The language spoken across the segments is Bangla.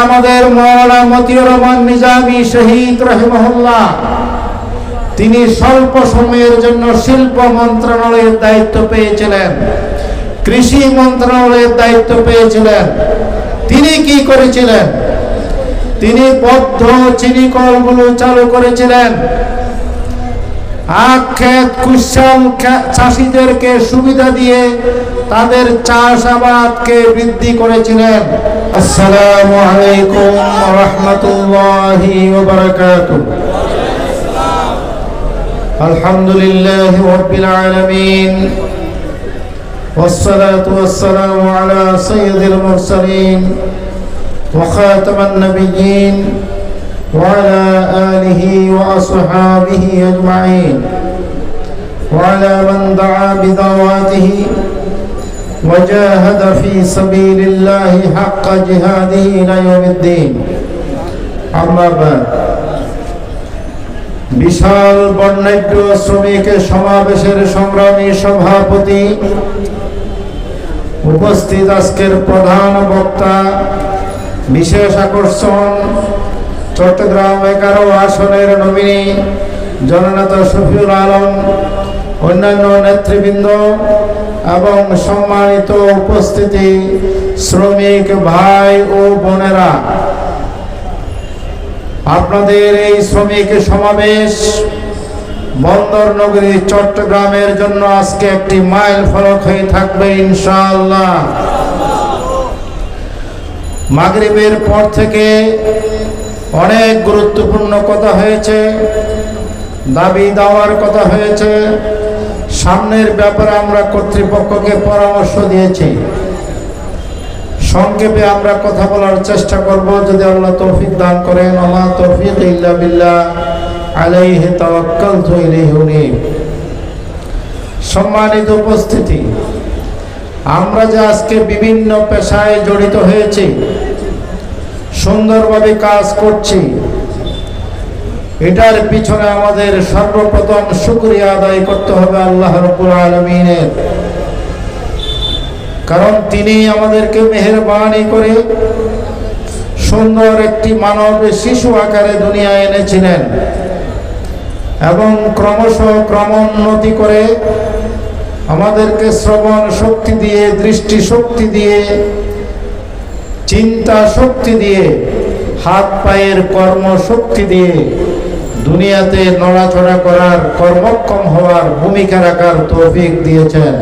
আমাদের মৌলানা মতিউর রহমান নিজামী শহীদ রহিমহুল্লাহ, তিনি স্বল্প সময়ের জন্য শিল্প মন্ত্রণালয়ের দায়িত্ব পেয়েছিলেন, কৃষি মন্ত্রণালয়ের দায়িত্ব পেয়েছিলেন, তিনি কি করেছিলেন? তিনি বদ্ধ চিনি কলগুলো চালু করেছিলেন। আখ ক্ষেত কুশল খে- চাষিদেরকে সুবিধা দিয়ে তাদের চাষাবাদকে বৃদ্ধি করেছিলেন আসসালামু আলাইকুম রহমতুল্লাহি আলহামদুলিল্লাহ রব্বিল আলামিন والصلاة والسلام على سيد المرسلين وخاتم النبيين وعلى آله وأصحابه أجمعين وعلى من دعا بدعواته وجاهد في سبيل الله حق جهاده إلى يوم الدين أما بعد বিশাল বর্ণাঢ্য শ্রমিক সমাবেশের সংগ্রামী সভাপতি উপস্থিত আজকের প্রধান বক্তা বিশেষ আকর্ষণ চট্টগ্রাম এগারো আসনের নমিনী জননেতা শফিউল আলম, অন্যান্য নেতৃবৃন্দ এবং সম্মানিত উপস্থিতি শ্রমিক ভাই ও বোনেরা। আপনাদের এই শ্রমিক সমাবেশ বন্দর নগরী চট্টগ্রামের জন্য আজকে একটি মাইল ফলক হয়ে থাকবে ইনশাআল্লাহ। মাগরিবের পর থেকে অনেক গুরুত্বপূর্ণ কথা হয়েছে, দাবি দেওয়ার কথা হয়েছে। সামনের ব্যাপারে আমরা কর্তৃপক্ষকে পরামর্শ দিয়েছি। সংক্ষেপে আমরা কথা বলার চেষ্টা করব, যদি আল্লাহ তৌফিক দান করেন। আমা তৌফিক ইল্লা বিল্লাহ, আলাইহি তাওয়াক্কালতু ইলাইহি সম্মানিত উপস্থিতি, আমরা যে আজকে বিভিন্ন পেশায় জড়িত হয়েছি সুন্দরভাবে কাজ করছি। এটার পিছনে আমাদের সর্বপ্রথম শুকরিয়া আদায় করতে হবে আল্লাহ রব্বুল আলমিনের। কারণ তিনি আমাদেরকে মেহরবানি করে সুন্দর একটি মানব শিশু আকারে দুনিয়া এনেছিলেন এবং ক্রমশ ক্রমোন্নতি করে আমাদেরকে শ্রবণ শক্তি দিয়ে দৃষ্টি শক্তি দিয়ে চিন্তা শক্তি দিয়ে হাত পায়ের কর্ম শক্তি দিয়ে দুনিয়াতে নড়াচড়া করার কর্মক্ষম হওয়ার ভূমিকা রাখার তৌফিক দিয়েছেন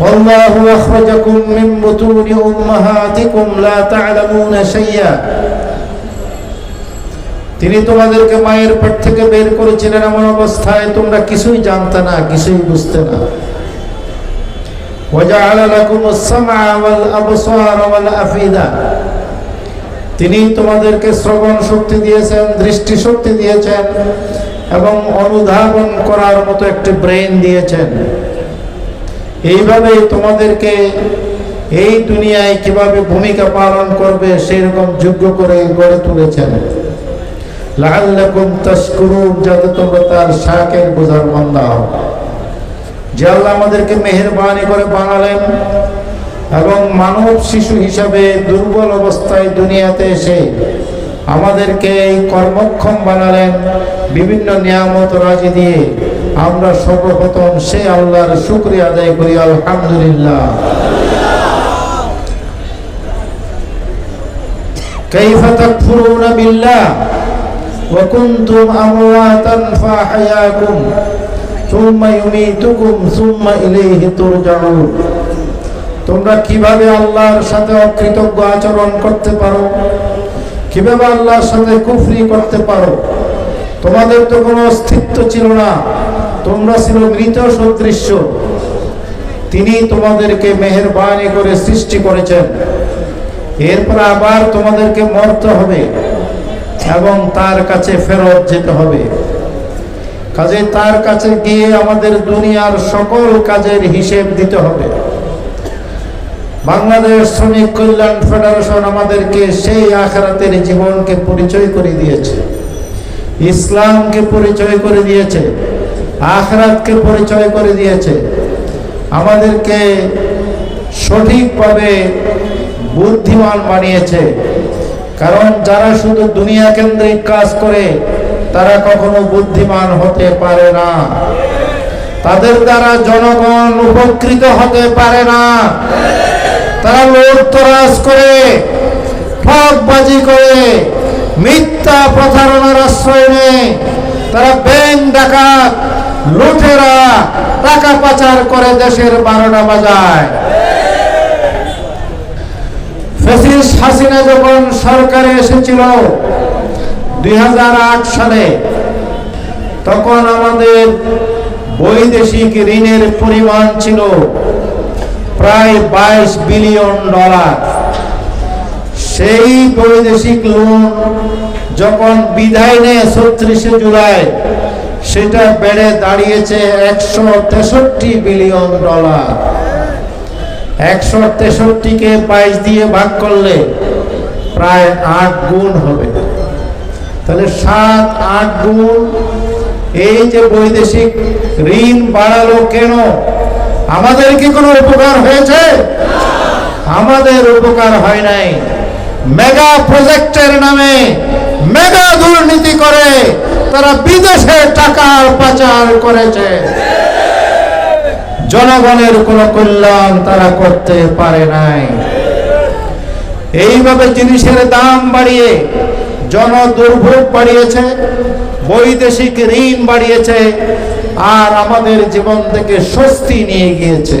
والله أخرجكم من بطون أمهاتكم لا تعلمون شيئا তিনি তোমাদেরকে মায়ের পেট থেকে বের করেছিলেন এমন অবস্থায় তোমরা কিছুই জানতে না কিছুই বুঝতে না وجعل لكم السمع والأبصار والأفئدة তিনি তোমাদেরকে শ্রবণ শক্তি দিয়েছেন দৃষ্টি শক্তি দিয়েছেন এবং অনুধাবন করার মতো একটি ব্রেন দিয়েছেন এইভাবে তোমাদেরকে এই দুনিয়ায় কিভাবে ভূমিকা পালন করবে সেরকম যোগ্য করে গড়ে তুলেছেন লাল্লাকুম তাশকুরুন যাতে তোমরা তার শাকের বোঝার বান্দা হও যে আল্লাহ আমাদেরকে মেহেরবানি করে বানালেন এবং মানব শিশু হিসাবে দুর্বল অবস্থায় দুনিয়াতে এসে আমাদেরকে এই কর্মক্ষম বানালেন বিভিন্ন নিয়ামত রাজি দিয়ে আমরা সর্বপ্রথম সে আল্লাহর শুক্রিয়া আদায় করি আলহামদুলিল্লাহ كيف تكفرون بالله وكنتم أمواتا فأحياكم তোমরা কীভাবে আল্লাহর সাথে অকৃতজ্ঞ আচরণ করতে পারো? কীভাবে আল্লাহর সাথে কুফরি করতে পারো? তোমাদের তো কোনো অস্তিত্ব ছিল না। তোমরা ছিল মৃত সদৃশ্য। তিনি তোমাদেরকে মেহরবানি করে সৃষ্টি করেছেন। এরপর আবার তোমাদেরকে মরতে হবে এবং তার কাছে ফেরত যেতে হবে। কাজে তার কাছে গিয়ে আমাদের দুনিয়ার সকল কাজের হিসেব দিতে হবে। বাংলাদেশ শ্রমিক কল্যাণ ফেডারেশন আমাদেরকে সেই আখরাতের জীবনকে পরিচয় করে দিয়েছে। ইসলামকে পরিচয় করে দিয়েছে। আখরাতকে পরিচয় করে দিয়েছে। আমাদেরকে সঠিকভাবে বুদ্ধিমান বানিয়েছে। কারণ যারা শুধু দুনিয়া কেন্দ্রিক কাজ করে তারা কখনো বুদ্ধিমান হতে পারে না। তাদের দ্বারা জনগণ উপকৃত হতে পারে না। তারা লোক তরাজ করে ঠকবাজি করে, মিথ্যা প্রতারণার আশ্রয় নেয়। তারা ব্যাংক ডাকাত, লুটেরা, টাকা পাচার করে দেশের বারোটা বাজায়। ফেসিস হাসিনা যখন সরকারে এসেছিল দুই হাজার আট সালে তখন আমাদের বৈদেশিক ঋণের পরিমাণ ছিল প্রায় বাইশ বিলিয়ন ডলার। সেই বৈদেশিক লোন যখন বিদায় নেয় ছত্রিশে জুলাই, সেটা বেড়ে দাঁড়িয়েছে একশো তেষট্টি বিলিয়ন ডলার। একশো তেষট্টিকে বাইশ দিয়ে ভাগ করলে প্রায় আট গুণ হবে। তাহলে সাত, আট গুণ। এই যে বৈদেশিক ঋণ বাড়ালো কেন? আমাদের কি কোনো উপকার হয়েছে? আমাদের উপকার হয় নাই। মেগা প্রজেক্টের নামে মেগা দুর্নীতি করে তারা বিদেশে টাকার পাচার করেছে। জনগণের কোনো কল্যাণ তারা করতে পারে নাই। এইভাবে জিনিসের দাম বাড়িয়ে জন দুর্ভোগ বাড়িয়েছে, বৈদেশিক ঋণ বাড়িয়েছে, আর আমাদের জীবন থেকে স্বস্তি নিয়ে গিয়েছে।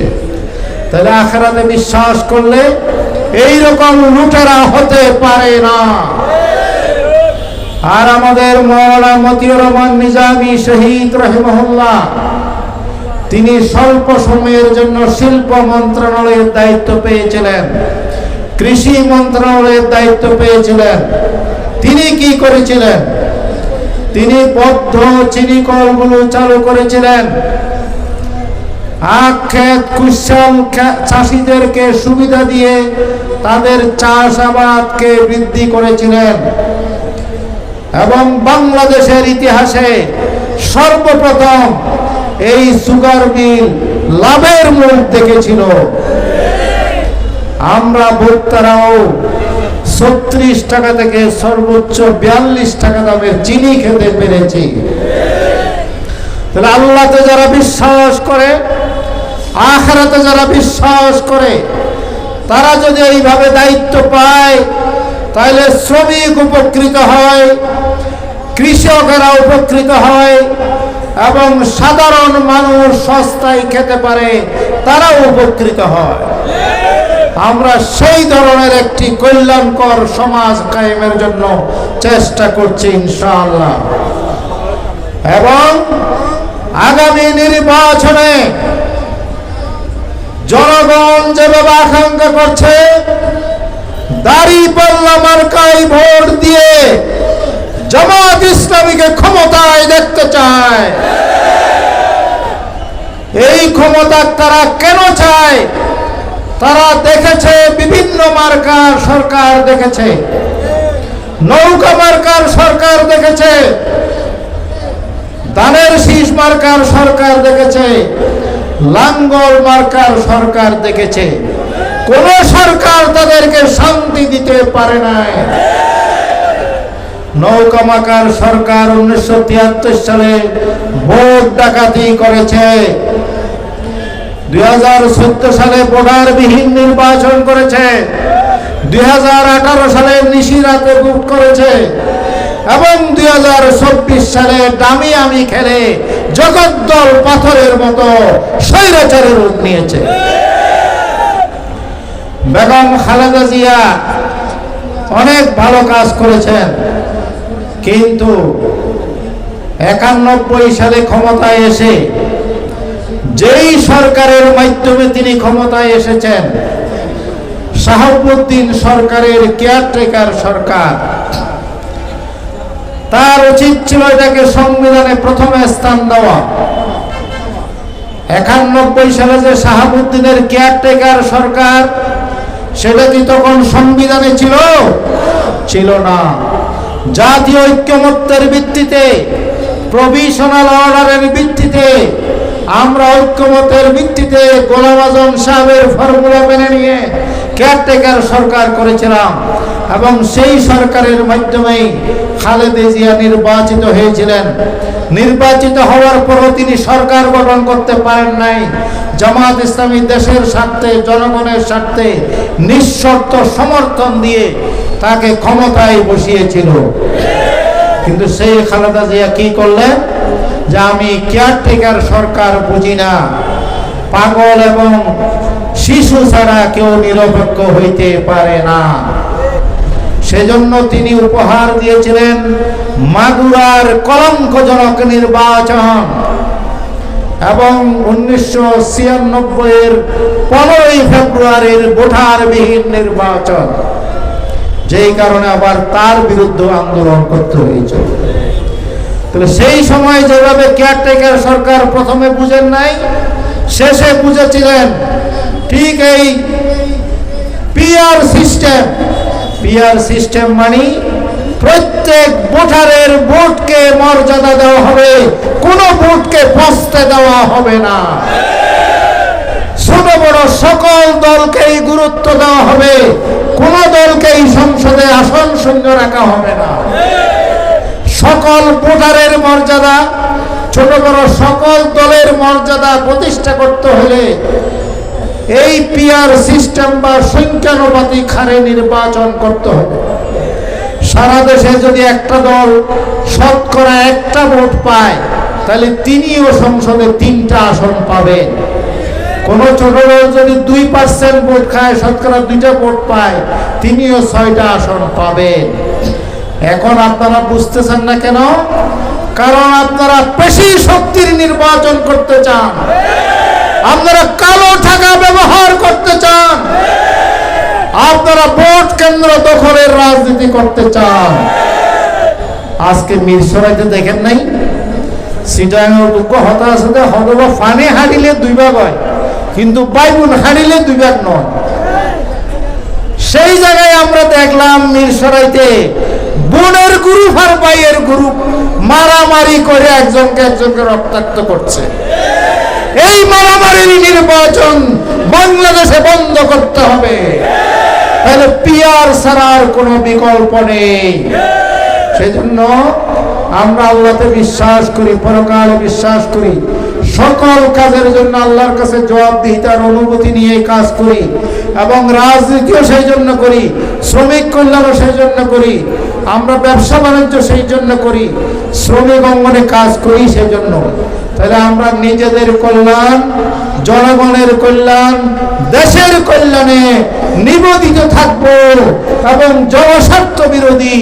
তাহলে আখরাতে বিশ্বাস করলে এই রকম লুটেরা হতে পারে না। আর আমাদের মৌলানা মতিউর রহমান নিজামী শহীদ রহিমহুল্লাহ, তিনি স্বল্প সময়ের জন্য শিল্প মন্ত্রণালয়ের দায়িত্ব পেয়েছিলেন, কৃষি মন্ত্রণালয়ের দায়িত্ব পেয়েছিলেন। তিনি কি করেছিলেন? তিনি বদ্ধ চিনি কলগুলো চালু করেছিলেন। চাষিদেরকে সুবিধা দিয়ে তাদের চাষাবাদকে বৃদ্ধি করেছিলেন। এবং বাংলাদেশের ইতিহাসে সর্বপ্রথম এই সুগার মিল লাভের মুখ দেখেছিল। আমরা ভোক্তারাও ছত্রিশ টাকা থেকে সর্বোচ্চ বিয়াল্লিশ টাকা দামের চিনি খেতে পেরেছি। তাহলে আল্লাহতে যারা বিশ্বাস করে, আখরাতে যারা বিশ্বাস করে, তারা যদি এইভাবে দায়িত্ব পায়, তাহলে শ্রমিক উপকৃত হয়, কৃষকেরা উপকৃত হয়, এবং সাধারণ মানুষ সস্তায় খেতে পারে, তারাও উপকৃত হয়। আমরা সেই ধরনের একটি কল্যাণকর সমাজ কায়েমের জন্য চেষ্টা করছি ইনশাআল্লাহ। এবং আগামী নির্বাচনে জনগণ যেভাবে আকাঙ্ক্ষা করছে, দাড়ি পাল্লা মার্কাই ভোট দিয়ে জামাত ইসলামীকে ক্ষমতায় দেখতে চায়। এই ক্ষমতা তারা কেন চায়? তারা দেখেছে বিভিন্ন মার্কার সরকার দেখেছে। নৌকা মার্কার সরকার দেখেছে। দানের শীষ মার্কার সরকার দেখেছে। লাঙ্গল মার্কার সরকার দেখেছে। কোন সরকার তাদেরকে শান্তি দিতে পারে নাই। নৌকামাকার সরকার উনিশশো তিয়াত্তর সালে ভোট ডাকাতি করেছে। দুই সালে বিহীন নির্বাচন করেছে। দুই হাজার আঠারো সালে নিশিরাতে ভোট করেছে। এবং দুই সালে দামি আমি খেলে জগদ্দল পাথরের মতো স্বৈরাচারের রূপ নিয়েছে। বেগম খালেদা জিয়া অনেক ভালো কাজ করেছেন, কিন্তু একানব্বই সালে ক্ষমতায় এসে যেই সরকারের মাধ্যমে তিনি ক্ষমতায় এসেছেন, শাহাবুদ্দিন সরকারের কেয়ারটেকার সরকার, তার উচিত ছিল এটাকে সংবিধানে প্রথমে স্থান দেওয়া। একানব্বই সালে যে শাহাবুদ্দিনের কেয়ারটেকার সরকার, সেটা কি তখন সংবিধানে ছিল? ছিল না। জাতীয় ঐক্যমত্যের ভিত্তিতে, প্রভিশনাল অর্ডারের ভিত্তিতে আমরা ঐক্যমতের ভিত্তিতে গোলাম আজম সাহেবের ফর্মুলা মেনে নিয়ে কেয়ারটেকার সরকার করেছিলাম এবং সেই সরকারের মাধ্যমেই খালেদা জিয়া নির্বাচিত হয়েছিলেন। নির্বাচিত হওয়ার পরও তিনি সরকার গঠন করতে পারেন নাই। জামাত ইসলামী দেশের স্বার্থে, জনগণের স্বার্থে নিঃশর্ত সমর্থন দিয়ে তাকে ক্ষমতায় বসিয়েছিল। কিন্তু সেই খালেদা জিয়া কি করলেন? যে আমি কেয়ারটেকার সরকার বুঝি না। পাগল এবং শিশু ছাড়া কেউ নিরপেক্ষ হইতে পারে না। সেজন্য তিনি উপহার দিয়েছিলেন মাগুরার কলঙ্কজনক নির্বাচন এবং উনিশশো ছিয়ানব্বইয়ের পনেরোই ফেব্রুয়ারির ভোটারবিহীন নির্বাচন। যেই কারণে আবার তার বিরুদ্ধে আন্দোলন করতে হয়েছিল তাহলে সেই সময় যেভাবে কেয়ারটেকার সরকার প্রথমে বুঝেন নাই, শেষে বুঝেছিলেন, ঠিক এই পিআর সিস্টেম পিআর সিস্টেম মানে প্রত্যেক ভোটারের ভোটকে মর্যাদা দেওয়া হবে, কোনো ভোটকে পস্তে দেওয়া হবে না। ছোট বড় সকল দলকেই গুরুত্ব দেওয়া হবে, কোন দলকেই সংসদে আসন শূন্য রাখা হবে না। সকল ভোটারের মর্যাদা, ছোট বড় সকল দলের মর্যাদা প্রতিষ্ঠা করতে হলে এই পিআর সিস্টেম বা সংখ্যানুপাতিক হারে নির্বাচন করতে হবে। সারা দেশে যদি একটা দল শতকরা একটা ভোট পায়, তাহলে তিনিও সংসদে তিনটা আসন পাবেন। কোন ছোট দল যদি দুই পার্সেন্ট ভোট খায়, শতকরা দুইটা ভোট পায়, তিনিও ছয়টা আসন পাবেন। এখন আপনারা বুঝতেছেন না কেন? কারণ আপনারা পেশি শক্তির নির্বাচন করতে চান। আপনারা কালো টাকা ব্যবহার করতে চান। আপনারা ভোট কেন্দ্র দখলের রাজনীতি করতে চান। আজকে মিরসরাইতে দেখেন নাই? সিটাঙ্গের দুঃখ হতে হতবা ফানে হারিলে দুই হয়, কিন্তু বাইবুন হারিলে দুই ভাগ নয়। সেই জায়গায় আমরা দেখলাম মিরসরাইতে বোনের গ্রুপ আর বাইয়ের গ্রুপ মারামারি করে একজনকে একজনকে রক্তাক্ত করছে। এই মারামারির নির্বাচন বাংলাদেশে বন্ধ করতে হবে। তাহলে পিয়ার ছাড়ার কোনো বিকল্প নেই। সেজন্য আমরা আল্লাহতে বিশ্বাস করি, পরকালে বিশ্বাস করি। সকল কাজের জন্য আল্লাহর কাছে জবাবদিহিতার অনুভূতি নিয়ে কাজ করি এবং রাজনীতিও সেই জন্য করি, শ্রমিক কল্যাণও সেই জন্য করি। আমরা ব্যবসা বাণিজ্য সেই জন্য করি, শ্রমিক অঙ্গনে কাজ করি সেই জন্য। তাহলে আমরা নিজেদের কল্যাণ, জনগণের কল্যাণ, দেশের কল্যাণে নিবেদিত থাকব এবং জনস্বার্থ বিরোধী,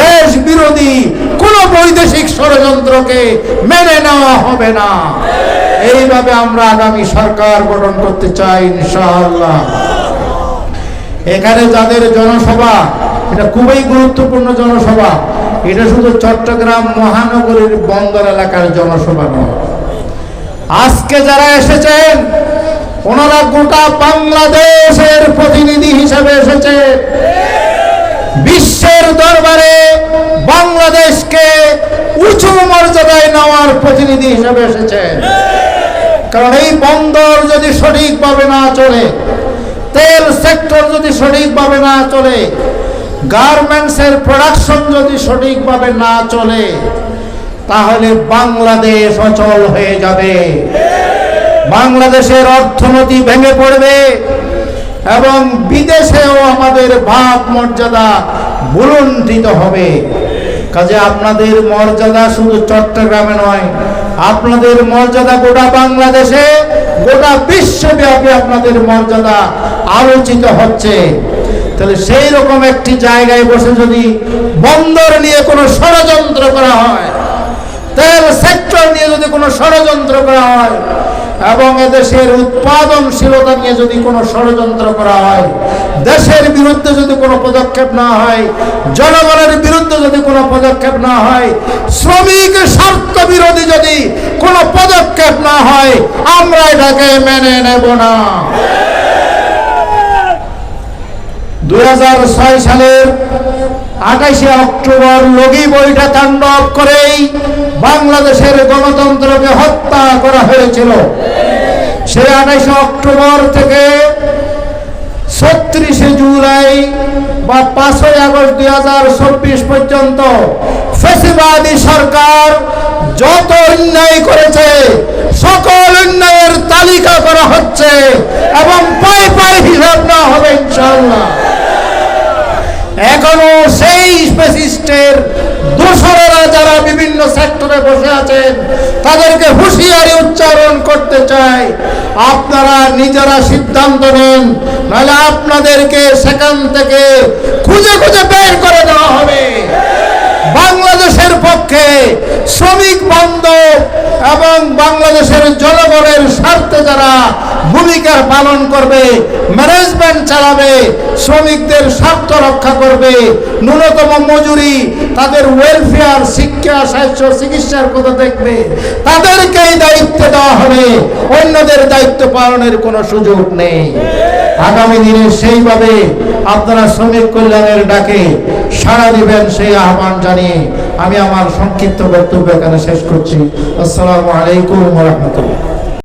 দেশ বিরোধী, কোন বৈদেশিক ষড়যন্ত্রকে মেনে নেওয়া হবে না। এইভাবে আমরা আগামী সরকার গঠন করতে চাই, ইনশাআল্লাহ। এখানে যাদের জনসভা এটা খুবই গুরুত্বপূর্ণ জনসভা। এটা শুধু চট্টগ্রাম মহানগরীর বন্দর এলাকার জনসভা নয়। আজকে যারা এসেছেন, ওনারা গোটা বাংলাদেশের প্রতিনিধি হিসেবে এসেছে বিশ্বের দরবারে বাংলাদেশকে উঁচু মর্যাদায় নেওয়ার প্রতিনিধি হিসেবে এসেছেন। কারণ এই বন্দর যদি সঠিকভাবে না চলে, তেল সেক্টর যদি সঠিকভাবে না চলে গার্মেন্টসের প্রোডাকশন যদি সঠিকভাবে না চলে, তাহলে বাংলাদেশ অচল হয়ে যাবে। বাংলাদেশের অর্থনীতি ভেঙে পড়বে এবং বিদেশেও আমাদের ভাব মর্যাদা বুলন্ডিত হবে। কাজে আপনাদের মর্যাদা শুধু চট্টগ্রামে নয়, আপনাদের মর্যাদা গোটা বাংলাদেশে, গোটা বিশ্বব্যাপী আপনাদের মর্যাদা আলোচিত হচ্ছে। তাহলে সেই রকম একটি জায়গায় বসে যদি বন্দর নিয়ে কোনো ষড়যন্ত্র করা হয়, তেল সেক্টর নিয়ে যদি কোনো ষড়যন্ত্র করা হয়, এবং এদেশের উৎপাদনশীলতা নিয়ে যদি কোনো ষড়যন্ত্র করা হয়, দেশের বিরুদ্ধে যদি কোনো পদক্ষেপ না হয়, জনগণের বিরুদ্ধে যদি কোনো পদক্ষেপ না হয়, শ্রমিক স্বার্থ বিরোধী যদি কোনো পদক্ষেপ না হয়, আমরা এটাকে মেনে নেব না। সালের আঠাশে অক্টোবর লগি বইটা তাণ্ডব করেই বাংলাদেশের গণতন্ত্রকে হত্যা করা হয়েছিল। সে আঠাশে অক্টোবর থেকে ছত্রিশে জুলাই বা পাঁচই আগস্ট দুই হাজার চব্বিশ পর্যন্ত ফেসিবাদী সরকার যত অন্যায় করেছে, সকল অন্যায়ের তালিকা করা হচ্ছে এবং পাই পাই হিসাব না হবে ইনশাল্লাহ এখনও সেই স্পেসিস্টের দোসরেরা যারা বিভিন্ন সেক্টরে বসে আছেন, তাদেরকে হুঁশিয়ারি উচ্চারণ করতে চাই। আপনারা নিজেরা সিদ্ধান্ত নেন, নাহলে আপনাদেরকে সেখান থেকে খুঁজে খুঁজে বের করে দেওয়া হবে। বাংলাদেশের পক্ষে শ্রমিক বান্ধব এবং বাংলাদেশের জনগণের ভূমিকা পালন করবে ম্যানেজমেন্ট চালাবে, শ্রমিকদের স্বার্থ রক্ষা করবে। ন্যূনতম মজুরি তাদের ওয়েলফেয়ার শিক্ষা, স্বাস্থ্য, চিকিৎসার কথা দেখবে। তাদেরকেই দায়িত্ব দেওয়া হবে। অন্যদের দায়িত্ব পালনের কোনো সুযোগ নেই। আগামী দিনে সেইভাবে আপনারা শ্রমিক কল্যাণের ডাকে সাড়া দিবেন সেই আহ্বান জানিয়ে আমি আমার সংক্ষিপ্ত বক্তব্য এখানে শেষ করছি। আসসালামু আলাইকুম রহমতুল্লাহ।